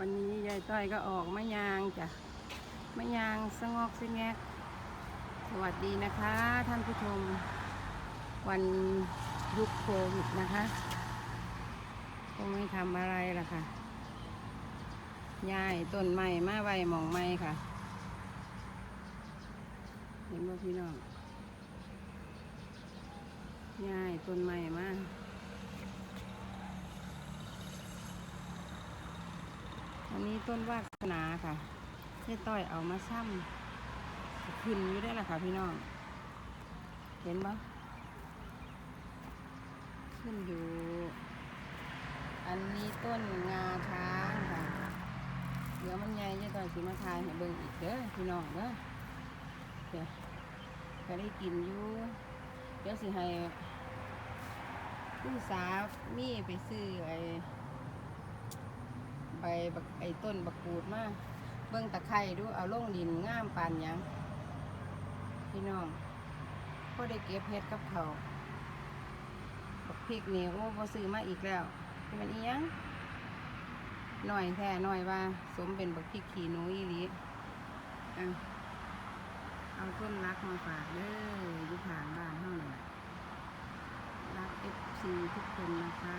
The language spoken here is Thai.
วันนี้ยายต้อยก็ออกมะยางจ้ะมะยางสงอกสงแงกสวัสดีนะคะ ท่านผู้ชม วันยุคโควิดนะคะคงไม่ทำอะไรล่ะค่ะย้ายต้นไม้มาไว้หมองไม้ค่ะ เห็นว่าพี่น้องย้ายต้นไม้มา อันนี้ต้นวาสนาค่ะเจ๊ต้อยเอามาซ้ำขึ้นอยู่ได้ละค่ะพี่น้อง เห็นปะขึ้นอยู่ อันนี้ต้นงาช้างค่ะ เดี๋ยวมันใหญ่เจ๊ต้อยสิมาทายให้เบิ่งอีกเด้อพี่น้องเด้อเดี๋ยวก็ได้กินอยู่เดี๋ยวสิให้ผู้สาวมีไปซื้อไอ้ ใบบักไอ้ต้นบักกูดมาเบิ่งตะไคร้ดูเอาลงดินง่ามปานยังพี่น้องพอได้เก็บเห็ดกับเขาบักพริกนี่โอ้บ่ซื้อมาอีกแล้วที่มันอียังหน่อยแท้หน่อยว่า สมเป็นบักพริกขี้นูอีลีอะเอาต้นรักมาฝากเด้ออยู่ผ่านบ้านเฮานี่ล่รัก FC ทุกคนนะคะ